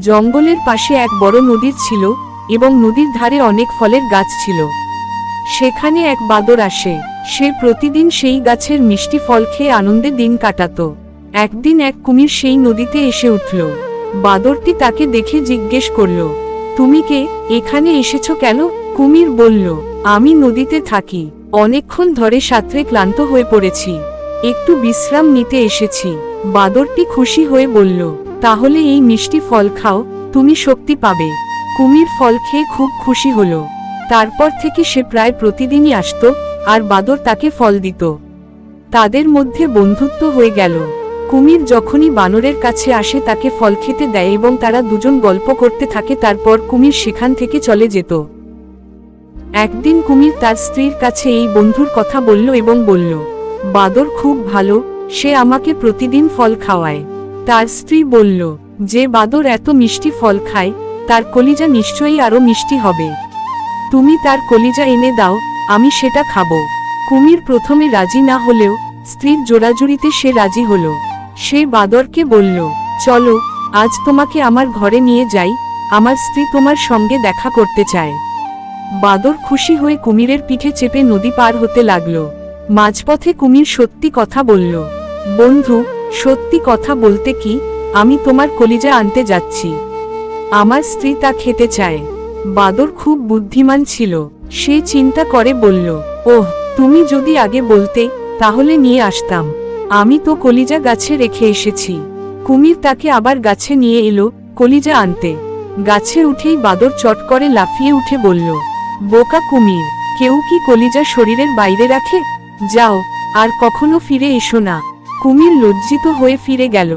জঙ্গলের পাশে এক বড় নদীর ছিল এবং নদীর ধারে অনেক ফলের গাছ ছিল। সেখানে এক বাদর আসে। সে প্রতিদিন সেই গাছের মিষ্টি ফল খেয়ে আনন্দে দিন কাটাত। একদিন এক কুমির সেই নদীতে এসে উঠল। বাদরটি তাকে দেখে জিজ্ঞেস করল, তুমি কে? এখানে এসেছ কেন? কুমির বলল, আমি নদীতে থাকি। অনেকক্ষণ ধরে সাঁতরে ক্লান্ত হয়ে পড়েছি। একটু বিশ্রাম নিতে এসেছি। বাদরটি খুশি হয়ে বলল তাহলে এই মিষ্টি ফল খাও, তুমি শক্তি পাবে। কুমির ফল খেয়ে খুব খুশি হলো। তারপর থেকে সে প্রায় প্রতিদিনই আসত, আর বাদর তাকে ফল দিত। তাদের মধ্যে বন্ধুত্ব হয়ে গেল। কুমির যখনই বানরের কাছে আসে তাকে ফল খেতে দেয় এবং তারা দুজন গল্প করতে থাকে, তারপর কুমির সেখান থেকে চলে যেত। একদিন কুমির তার স্ত্রীর কাছে এই বন্ধুর কথা বলল এবং বলল, বাদর খুব ভালো, সে আমাকে প্রতিদিন ফল খাওয়ায়। তার স্ত্রী বলল, যে বাদর এত মিষ্টি ফল খায়, তার কলিজা নিশ্চয়ই আরও মিষ্টি হবে। তুমি তার কলিজা এনে দাও, আমি সেটা খাব। কুমির প্রথমে রাজি না হলেও, স্ত্রীর জোড়াজুড়িতে সে রাজি হল। সে বাদরকে বলল, চলো, আজ তোমাকে আমার ঘরে নিয়ে যাই, আমার স্ত্রী তোমার সঙ্গে দেখা করতে চায়। বাদর খুশি হয়ে কুমিরের পিঠে চেপে নদী পার হতে লাগল। মাঝপথে কুমির সত্যি কথা বলল, বন্ধু সত্যি কথা বলতে কি, আমি তোমার কলিজা আনতে যাচ্ছি। আমার স্ত্রী তা খেতে চায়। বাদর খুব বুদ্ধিমান ছিল। সে চিন্তা করে বলল, ওহ, তুমি যদি আগে বলতে, তাহলে নিয়ে আসতাম। আমি তো কলিজা গাছে রেখে এসেছি। কুমির তাকে আবার গাছে নিয়ে এলো, কলিজা আনতে। গাছে উঠেই বাদর চট করে লাফিয়ে উঠে বলল, বোকা কুমির, কেউ কি কলিজা শরীরের বাইরে রাখে? যাও, আর কখনো ফিরে এসো না। কুমির লজ্জিত হয়ে ফিরে গেল।